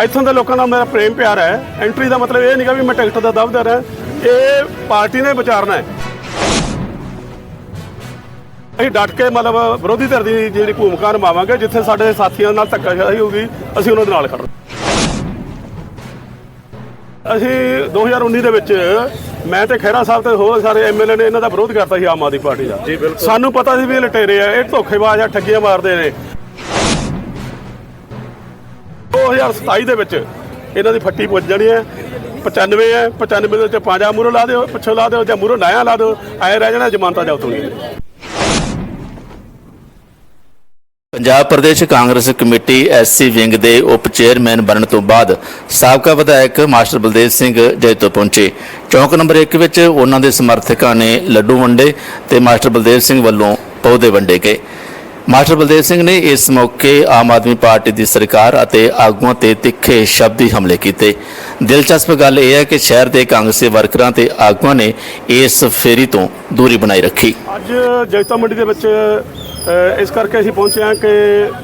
ਇੱਥੋਂ ਦੇ ਲੋਕਾਂ ਨਾਲ ਮੇਰਾ ਪ੍ਰੇਮ ਪਿਆਰ ਹੈ। ਐਂਟਰੀ ਦਾ ਮਤਲਬ ਇਹ ਨਹੀਂਗਾ ਵੀ ਮੈਂ ਟਿਕਟ ਦਾ ਦਵਦਰ ਹਾਂ। ਇਹ ਪਾਰਟੀ ਨੇ ਵਿਚਾਰਨਾ ਹੈ। ਅਸੀਂ ਡਟ ਕੇ ਮਤਲਬ ਵਿਰੋਧੀ ਧਿਰ ਦੀ ਜਿਹੜੀ ਭੂਮਿਕਾ ਨਿਭਾਵਾਂਗੇ ਜਿੱਥੇ ਸਾਡੇ ਸਾਥੀਆਂ ਨਾਲ ਧੱਕਾਸ਼ਾਹੀ ਹੋਊਗੀ ਅਸੀਂ ਉਹਨਾਂ ਦੇ ਨਾਲ ਖੜਾਂਗੇ ਅਸੀਂ 2019 ਦੇ ਵਿੱਚ ਮੈਂ ਤੇ ਖਹਿਰਾ ਸਾਹਿਬ ਤੇ ਹੋਰ ਸਾਰੇ ਐਮਐਲਏ ਨੇ ਇਹਨਾਂ ਦਾ ਵਿਰੋਧ ਕਰਤਾ ਸੀ ਆਮ ਆਦਮੀ ਪਾਰਟੀ ਦਾ। ਸਾਨੂੰ ਪਤਾ ਸੀ ਵੀ ਇਹ ਲਟੇਰੇ ਆ ਇਹ ਧੋਖੇਬਾਜ਼ ਆ ਠੱਗੀਆਂ ਮਾਰਦੇ ਨੇ। 2027 ਦੇ ਵਿੱਚ ਇਹਨਾਂ ਦੀ ਫੱਟੀ ਪੁੱਜ ਜਾਣੀ ਹੈ। 95 ਹੈ 95 ਦੇ ਵਿੱਚ ਪੰਜਾ ਮੂਰੋ ਲਾ ਦਿਓ, ਪਿੱਛੋਂ ਲਾ ਦਿਓ ਜਾਂ ਮੂਰੋ ਨਾਇਆ ਲਾ ਦਿਓ, ਐ ਰਹਿ ਜਾਣਾ, ਜ਼ਮਾਨਤਾਂ ਜਾਉ ਤੋਂ Punjab Pradesh Congress committee SC wing ਦੇ ਉਪ ਚੇਅਰਮੈਨ ਬਣਨ ਤੋਂ ਬਾਅਦ ਸਾਬਕਾ ਵਿਧਾਇਕ ਮਾਸਟਰ ਬਲਦੇਵ ਸਿੰਘ ਜੈਤੋ ਪਹੁੰਚੇ। ਚੌਂਕ ਨੰਬਰ 1 ਵਿੱਚ ਉਹਨਾਂ ਦੇ ਸਮਰਥਕਾਂ ਨੇ ਲੱਡੂ ਵੰਡੇ ਤੇ ਮਾਸਟਰ ਬਲਦੇਵ ਸਿੰਘ ਵੱਲੋਂ ਪੌਦੇ ਵੰਡੇ ਗਏ। ਮਾਸਟਰ ਬਲਦੇਵ ਸਿੰਘ ਨੇ ਇਸ ਮੌਕੇ ਆਮ ਆਦਮੀ ਪਾਰਟੀ ਦੀ ਸਰਕਾਰ ਅਤੇ ਆਗੂਆਂ ਤੇ ਤਿੱਖੇ ਸ਼ਬਦੀ ਹਮਲੇ ਕੀਤੇ। ਦਿਲਚਸਪ ਗੱਲ ਇਹ ਹੈ ਕਿ ਸ਼ਹਿਰ ਦੇ ਕਾਂਗਰਸੀ ਵਰਕਰਾਂ ਤੇ ਆਗੂਆਂ ਨੇ ਇਸ ਫੇਰੀ ਤੋਂ ਦੂਰੀ ਬਣਾਈ ਰੱਖੀ। ਅੱਜ ਜੈਤਾ ਮੰਡੀ ਦੇ ਵਿੱਚ ਇਸ ਕਰਕੇ ਅਸੀਂ ਪਹੁੰਚੇ ਹਾਂ ਕਿ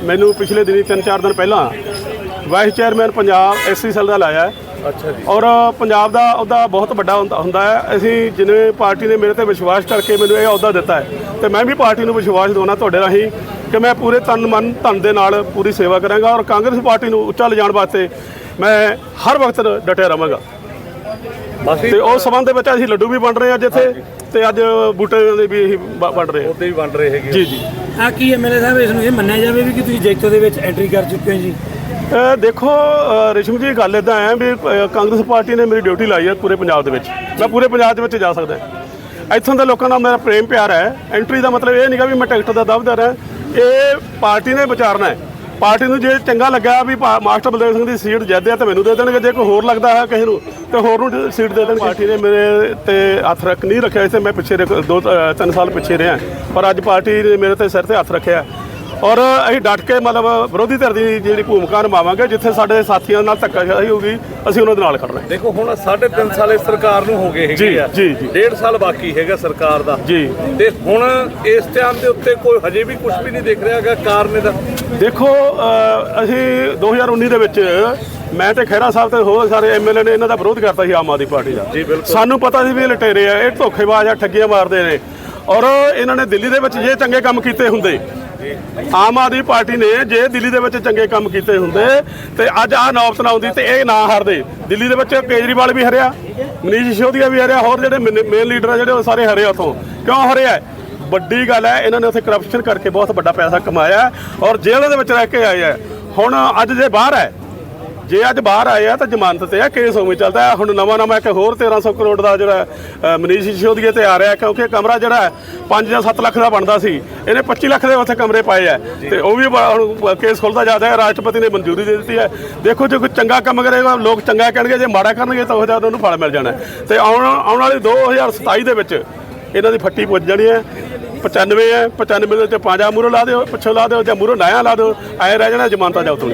ਮੈਨੂੰ ਪਿਛਲੇ ਦਿਨੀ 3-4 ਦਿਨ ਪਹਿਲਾਂ vice chairman Punjab SC cell ਦਾ ਲਾਇਆ ਅੱਛਾ ਜੀ। ਔਰ ਪੰਜਾਬ ਦਾ ਉਹਦਾ ਬਹੁਤ ਵੱਡਾ ਹੁੰਦਾ ਹੁੰਦਾ ਹੈ। ਅਸੀਂ ਜਿਵੇਂ ਪਾਰਟੀ ਨੇ ਮੇਰੇ ਤੇ ਵਿਸ਼ਵਾਸ ਕਰਕੇ ਮੈਨੂੰ ਇਹ ਅਹੁਦਾ ਦਿੱਤਾ ਹੈ ਤੇ ਮੈਂ ਵੀ ਪਾਰਟੀ ਨੂੰ ਵਿਸ਼ਵਾਸ ਦਿਵਾਉਣਾ ਤੁਹਾਡੇ ਰਾਹੀਂ ਕਿ ਮੈਂ ਪੂਰੇ ਤਨ ਮਨ ਧਨ ਦੇ ਨਾਲ ਪੂਰੀ ਸੇਵਾ ਕਰਾਂਗਾ ਔਰ ਕਾਂਗਰਸ ਪਾਰਟੀ ਨੂੰ ਉੱਚਾ ਲਿਜਾਣ ਵਾਸਤੇ ਮੈਂ ਹਰ ਵਕਤ ਡਟਿਆ ਰਵਾਂਗਾ ਮਾਸੀ ਤੇ ਉਸ ਸੰਬੰਧ ਦੇ ਵਿੱਚ ਅਸੀਂ ਲੱਡੂ ਵੀ ਵੰਡ ਰਹੇ ਹਾਂ ਅੱਜ ਇੱਥੇ ਤੇ ਅੱਜ ਬੂਟੇ ਦੇ ਵੀ ਅਸੀਂ ਵੰਡ ਰਹੇ ਹਾਂ। ਉਹਦੇ ਵੀ ਵੰਡ ਰਹੇ ਹੈਗੇ ਜੀ ਜੀ। ਆ ਕੀ ਐਮਐਲਏ ਸਾਹਿਬ ਇਸ ਨੂੰ ਇਹ ਮੰਨਿਆ ਜਾਵੇ ਵੀ ਕਿ ਤੁਸੀਂ ਜੈਤੋ ਦੇ ਵਿੱਚ ਐਂਟਰੀ ਕਰ ਚੁੱਕੇ ਹੋ ਜੀ? ਦੇਖੋ ਰਿਸ਼ਮ ਜੀ, ਗੱਲ ਇਦਾਂ ਹੈ ਵੀ ਕਾਂਗਰਸ ਪਾਰਟੀ ਨੇ ਮੇਰੀ ਡਿਊਟੀ ਲਾਈ ਹੈ ਪੂਰੇ ਪੰਜਾਬ ਦੇ ਵਿੱਚ। ਮੈਂ ਪੂਰੇ ਪੰਜਾਬ ਦੇ ਵਿੱਚ ਜਾ ਸਕਦਾ ਇੱਥੋਂ ਦੇ ਲੋਕਾਂ ਨਾਲ ਮੇਰਾ ਪ੍ਰੇਮ ਪਿਆਰ ਹੈ। ਐਂਟਰੀ ਦਾ ਮਤਲਬ ਇਹ ਨਹੀਂਗਾ ਵੀ ਮੈਂ ਟਿਕਟ ਦਾ ਦਵਦਰ ਹਾਂ। ਇਹ ਪਾਰਟੀ ਨੇ ਵਿਚਾਰਨਾ ਹੈ। ਪਾਰਟੀ ਨੂੰ ਜੇ ਚੰਗਾ ਲੱਗਾ ਵੀ ਭਾ- ਮਾਸਟਰ ਬਲਦੇਵ ਸਿੰਘ ਦੀ ਸੀਟ ਜਿੱਤਿਆ ਤਾਂ ਮੈਨੂੰ ਦੇ ਦੇਣਗੇ। ਜੇ ਕੋਈ ਹੋਰ ਲੱਗਦਾ ਹੈ ਕਿਸੇ ਨੂੰ, ਤੇ ਹੋਰ ਨੂੰ ਸੀਟ ਦੇ ਦੇਣਗੇ। ਪਾਰਟੀ ਨੇ ਮੇਰੇ ਤੇ ਹੱਥ ਰੱਖ, ਨਹੀਂ ਰੱਖਿਆ ਇੱਥੇ ਮੈਂ ਪਿੱਛੇ ਰਿਹਾ- ਦੋ ਤਿੰਨ ਸਾਲ ਪਿੱਛੇ ਰਿਹਾ। ਪਰ ਅੱਜ ਪਾਰਟੀ ਨੇ ਮੇਰੇ ਤੇ ਸਿਰ ਤੇ ਹੱਥ ਰੱਖਿਆ। ਔਰ ਅਸੀਂ ਡਟ ਕੇ ਮਤਲਬ ਵਿਰੋਧੀ ਧਿਰ ਦੀ ਜਿਹੜੀ ਭੂਮਿਕਾ ਨਿਭਾਵਾਂਗੇ ਜਿੱਥੇ ਸਾਡੇ ਸਾਥੀਆਂ ਨਾਲ ਧੱਕਾਸ਼ਾਹੀ ਹੋਊਗੀ ਅਸੀਂ ਉਹਨਾਂ ਦੇ ਨਾਲ ਖੜਨਾ ਹੈ। ਦੇਖੋ ਹੁਣ 3.5 ਸਾਲ ਇਸ ਸਰਕਾਰ ਨੂੰ ਹੋ ਗਏ ਜੀ, ਹੈਗੇ ਆ ਜੀ, ਜੀ। ਡੇਢ ਸਾਲ ਬਾਕੀ ਹੈਗਾ ਸਰਕਾਰ ਦਾ ਜੀ ਤੇ ਹੁਣ ਇਸ ਟਾਈਮ ਦੇ ਉੱਤੇ ਕੋਈ ਹਜੇ ਵੀ ਕੁਝ ਵੀ ਨਹੀਂ ਦੇਖ ਰਿਹਾ ਹੈਗਾ ਕਾਰਨ ਦਾ ਦੇਖੋ ਅ, ਅਸੀਂ 2019 ਦੇ ਵਿੱਚ ਮੈਂ ਤੇ ਖਹਿਰਾ ਸਾਹਿਬ ਤੇ ਹੋਰ ਸਾਰੇ ਐਮਐਲਏ ਨੇ ਇਹਨਾਂ ਦਾ ਵਿਰੋਧ ਕਰਤਾ ਸੀ ਆਮ ਆਦਮੀ ਪਾਰਟੀ ਦਾ ਜੀ, ਬਿਲਕੁਲ। ਸਾਨੂੰ ਪਤਾ ਸੀ ਵੀ ਇਹ ਲਟੇਰੇ ਆ ਇਹ ਧੋਖੇਬਾਜ਼ ਆ ਠੱਗੀਆਂ ਮਾਰਦੇ ਨੇ ਔਰ ਇਹਨਾਂ ਨੇ ਦਿੱਲੀ ਦੇ ਵਿੱਚ ਜੇ ਚੰਗੇ ਕੰਮ ਕੀਤੇ ਹੁੰਦੇ ਆਮ ਆਦਮੀ ਪਾਰਟੀ ਨੇ ਜੇ ਦਿੱਲੀ ਦੇ ਵਿੱਚ ਚੰਗੇ ਕੰਮ ਕੀਤੇ ਹੁੰਦੇ ਤੇ ਅੱਜ ਆਹ ਨੌਬਤ ਨਾ ਆਉਂਦੀ ਤੇ ਇਹ ਨਾ ਹਾਰਦੇ। ਦਿੱਲੀ ਦੇ ਵਿੱਚ ਕੇਜਰੀਵਾਲ ਵੀ ਹਰਿਆ, ਮਨੀਸ਼ ਸਿਸੋਦੀਆ ਵੀ ਹਰਿਆ, ਹੋਰ ਜਿਹੜੇ ਮੇਨ ਲੀਡਰ ਆ ਜਿਹੜੇ ਉਹ ਸਾਰੇ ਹਰੇ ਉਥੋਂ। ਕਿਉਂ ਹਰਿਆ? ਵੱਡੀ ਗੱਲ ਹੈ, ਇਹਨਾਂ ਨੇ ਉੱਥੇ ਕਰਪਸ਼ਨ ਕਰਕੇ ਬਹੁਤ ਵੱਡਾ ਪੈਸਾ ਕਮਾਇਆ ਔਰ ਜੇਲ੍ਹ ਦੇ ਵਿੱਚ ਰਹਿ ਕੇ ਆਏ ਹੈ। ਹੁਣ ਅੱਜ ਜੇ ਬਾਹਰ ਹੈ ਜੇ ਅੱਜ ਬਾਹਰ ਆਏ ਆ ਤਾਂ ਜ਼ਮਾਨਤ ਤੇ ਆ ਕੇਸ ਉਵੇਂ ਚੱਲਦਾ ਹੁਣ ਨਵਾਂ ਨਵਾਂ ਇੱਕ ਹੋਰ 1300 ਕਰੋੜ ਦਾ ਜਿਹੜਾ ਮਨੀਸ਼ ਸਿਸੋਦੀਏ ਤੇ ਆ ਰਿਹਾ ਕਿਉਂਕਿ ਕਮਰਾ ਜਿਹੜਾ ਹੈ 5 ਜਾਂ 7 ਲੱਖ ਦਾ ਬਣਦਾ ਸੀ। ਇਹਨੇ 25 ਲੱਖ ਦੇ ਉੱਥੇ ਕਮਰੇ ਪਾਏ ਆ। ਤੇ ਉਹ ਵੀ ਬ- ਹੁਣ ਕੇਸ ਖੁੱਲਦਾ ਜਾ ਰਿਹਾ ਰਾਸ਼ਟਰਪਤੀ ਨੇ ਮਨਜ਼ੂਰੀ ਦੇ ਦਿੱਤੀ ਹੈ। ਦੇਖੋ, ਜੇ ਕੋਈ ਚੰਗਾ ਕੰਮ ਕਰੇਗਾ ਲੋਕ ਚੰਗਾ ਕਹਿਣਗੇ, ਜੇ ਮਾੜਾ ਕਰਨਗੇ, ਤਾਂ ਉਹ ਜ਼ਿਆਦਾ ਉਹਨੂੰ ਫਲ ਮਿਲ ਜਾਣਾ ਹੈ। ਤੇ ਆਉਣ ਆਉਣ ਵਾਲੀ 2027 ਦੇ ਵਿੱਚ ਇਹਨਾਂ ਦੀ ਫੱਟੀ ਪੁੱਜ ਜਾਣੀ ਹੈ। 95 ਹੈ 95 ਦੇ ਵਿੱਚ ਪੰਜਾ ਮੂਰੋ ਲਾ ਦਿਓ, ਪਿੱਛੋਂ ਲਾ ਦਿਓ, ਜਾਂ ਮੂਰੋ ਨਾਇਆ ਲਾ ਦਿਓ, ਐ ਰਹਿ ਜਾਣਾ ਜ਼ਮਾਨਤਾਂ ਜਾਉ ਤੋਂ